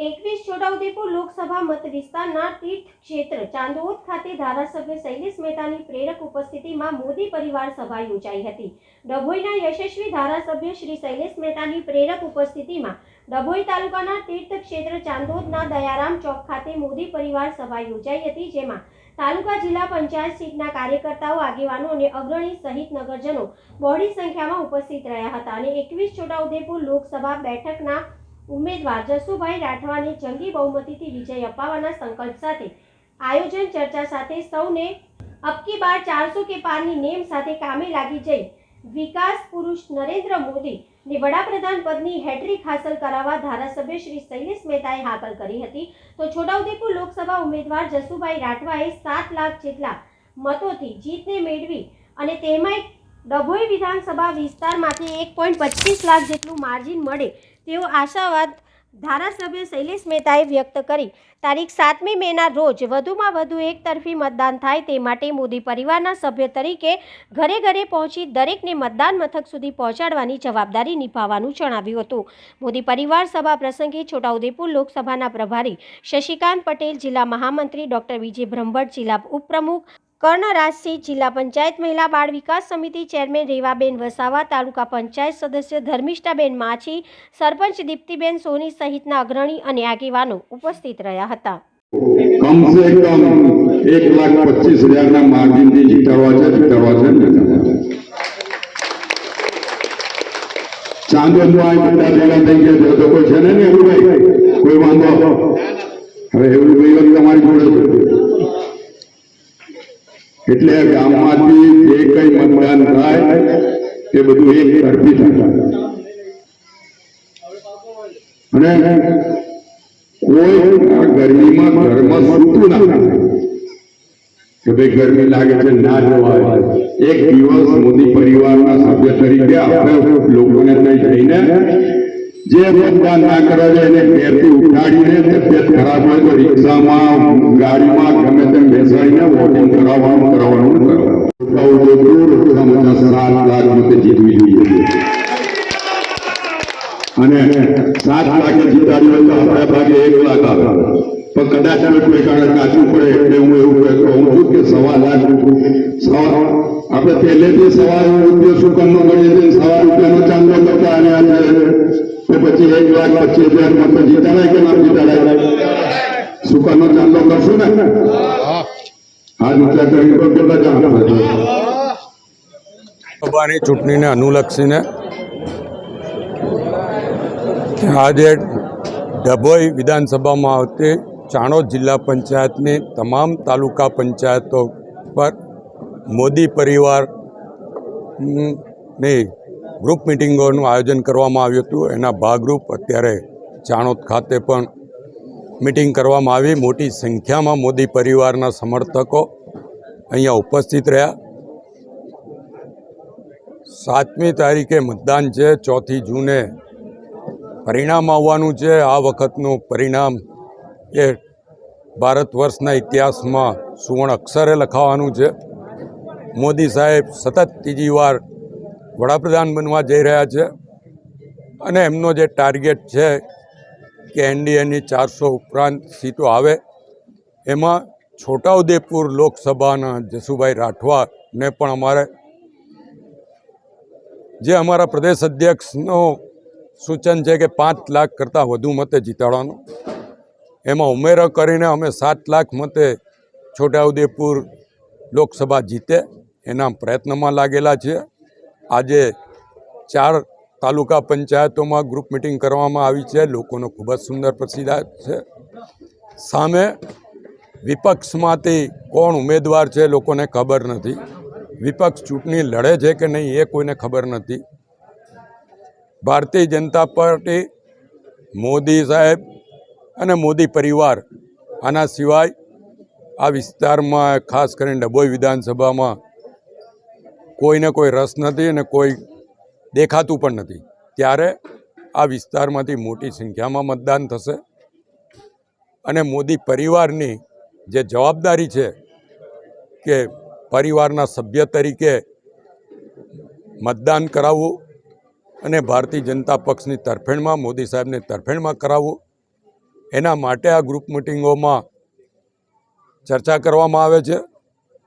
તાલુકા મત વિસ્તારના તીર્થ ક્ષેત્ર ચાંદોદ ખાતે ધારાસભ્ય શૈલેષ મહેતાની પ્રેરક ઉપસ્થિતિમાં મોદી પરિવાર સભા યોજાઈ હતી. ડભોઈના યશસ્વી ધારાસભ્ય શ્રી શૈલેષ મહેતાની પ્રેરક ઉપસ્થિતિમાં ડભોઈ તાલુકાના તીર્થ ક્ષેત્ર ચાંદોદના દયારામ ચોક ખાતે મોદી પરિવાર સભા યોજાઈ હતી, જેમાં તાલુકા જિલ્લા પંચાયત સીટના કાર્યકર્તાઓ, આગેવાનો અને અગ્રણી સહિત નગરજનો બહોળી સંખ્યામાં ઉપસ્થિત રહ્યા હતા અને એકવીસ છોટાઉદેપુર લોકસભા બેઠકના ઉમેદવાર જસુભાઈ રાઠવાને જંગી બહુમતીથી વિજય અપાવવાના સંકલ્પ સાથે આયોજન ચર્ચા સાથે સૌને અબકી બાર ચારસો કે પારની નેમ સાથે કામે લાગી જઈ વિકાસ પુરુષ નરેન્દ્ર મોદી ને વડાપ્રધાન પદની હેટ્રિક હાંસલ કરાવવા ધારાસભ્ય શ્રી શૈલેષ મહેતાએ હાકલ કરી હતી. તો છોટાઉદેપુર લોકસભા ઉમેદવાર જસુભાઈ રાઠવાએ સાત લાખ જેટલા મતોથી જીતને મેળવી અને તેમાંય ડભોઈ વિધાનસભા વિસ્તારમાંથી એક પોઈન્ટ પચીસ લાખ જેટલું માર્જિન મળે તેવો આશાવાદ ધારાસભ્ય શૈલેષ મહેતાએ વ્યક્ત કરી, તારીખ સાતમી મેના રોજ વધુમાં વધુ એકતરફી મતદાન થાય તે માટે મોદી પરિવારના સભ્ય તરીકે ઘરે ઘરે પહોંચી દરેકને મતદાન મથક સુધી પહોંચાડવાની જવાબદારી નિભાવવાનું જણાવ્યું હતું. મોદી પરિવાર સભા પ્રસંગે છોટાઉદેપુર લોકસભાના પ્રભારી શશિકાંત પટેલ, જિલ્લા મહામંત્રી ડોક્ટર વિજય બ્રહ્મભટ્ટ, જિલ્લા ઉપપ્રમુખ કર્ણરાજસિંહ જિલ્લા પંચાયત મહિલા બાળ વિકાસ સમિતિ ચેરમેન રેવાબેન વસાવા, તાલુકા પંચાયત સદસ્ય ધર્મિષ્ઠાબેન માછી, સરપંચ દીપ્તિબેન સોની સહિતના અગ્રણી અને આગેવાનો ઉપસ્થિત રહ્યા હતા. કમ કમ એક લાખ પચીસ હજારના માર્જિનથી જીતાવા છે જીતાવા છે ને? જીતાડવા આ બધા ભેગા થઈ ગયા તો કોઈ છે ને એવું કોઈ વાંધો? હવે એવું ભાઈ તમારી જોડે એટલે ગામમાંથી જે કઈ મતદાન થાય તે બધું એક ઝડપી થાય. અને કોઈ ગરમીમાં ઘરમાં સૂતું ના કે ભાઈ ગરમી લાગે છે, ના જવાય. એક દિવસ મોદી પરિવારના સભ્ય તરીકે આપણે લોકોને જઈને જે મતદાન ના કરે છે એને ઘેરથી ઉઠાડીને તબિયત ખરાબ હોય તો રિક્ષામાં, ગાડીમાં ગમે તેમ બેસાડીને વોટિંગ કરાવવાનું કરાવવાનું કરાવવાનું સાત લાખ મતે જીતવી જોઈએ. અને સાત લાખે જીતાડી હોય તો આપણા ભાગે એક લાખ આવે. પણ કદાચ કોઈ કારણ કાચું પડે એટલે હું એવું કહેતો હું છું કે સવા લાખ સવા આપણે પહેલેથી સવા રૂપિયા શું ગણીએ છીએ? સવા રૂપિયાનો ચાંદો કરતા અને પછી એક લાખ પચીસ હજાર મત જીતાડાય કે ના જીતાડાય સુકાનો ચાંદો કરશું ને? હા, નીચા કરી તો કેટલા જાણ સભાની ચૂંટણીને અનુલક્ષીને આજે ડભોઈ વિધાનસભામાં આવતી ચાણોદ જિલ્લા પંચાયતની તમામ તાલુકા પંચાયતો પર મોદી પરિવારની ગ્રુપ મિટિંગોનું આયોજન કરવામાં આવ્યું હતું. એના ભાગરૂપ અત્યારે ચાણોદ ખાતે પણ મિટિંગ કરવામાં આવી. મોટી સંખ્યામાં મોદી પરિવારના સમર્થકો અહીંયા ઉપસ્થિત રહ્યા. સાતમી તારીખે મતદાન છે. ચોથી જૂને પરિણામ આવવાનું છે. આ વખતનું પરિણામ એ ભારત વર્ષના ઇતિહાસમાં સુવર્ણ અક્ષરે લખાવાનું છે. મોદી સાહેબ સતત ત્રીજી વાર વડાપ્રધાન બનવા જઈ રહ્યા છે અને એમનો જે ટાર્ગેટ છે કે એનડીએની ચારસો ઉપરાંત સીટો આવે, એમાં છોટાઉદેપુર લોકસભાના જસુભાઈ રાઠવાને પણ અમારે, જે અમારા પ્રદેશ અધ્યક્ષનો સૂચન છે કે પાંચ લાખ કરતાં વધુ મતે જીતાડવાનું. એમાં ઉમેરો કરીને અમે સાત લાખ મતે છોટાઉદેપુર લોકસભા જીતે, એના પ્રયત્નમાં લાગેલા છીએ. આજે ચાર તાલુકા પંચાયતોમાં ગ્રુપ મિટિંગ કરવામાં આવી છે. લોકોનો ખૂબ જ સુંદર પ્રતિસાદ છે. સામે વિપક્ષમાંથી કોણ ઉમેદવાર છે લોકોને ખબર નથી. વિપક્ષ ચૂંટણી લડે છે કે નહીં એ કોઈને ખબર નથી. ભારતીય જનતા પાર્ટી, મોદી સાહેબ અને મોદી પરિવાર આના સિવાય આ વિસ્તારમાં ખાસ કરીને ડભોઈ વિધાનસભામાં કોઈને કોઈ રસ નથી અને કોઈ દેખાતું પણ નથી. ત્યારે આ વિસ્તારમાંથી મોટી સંખ્યામાં મતદાન થશે અને મોદી પરિવારની જે જવાબદારી છે કે પરિવારના સભ્ય તરીકે મતદાન કરાવવું અને ભારતીય જનતા પક્ષની તરફેણમાં, મોદી સાહેબની તરફેણમાં કરાવવું, એના માટે આ ગ્રુપ મિટિંગોમાં ચર્ચા કરવામાં આવે છે.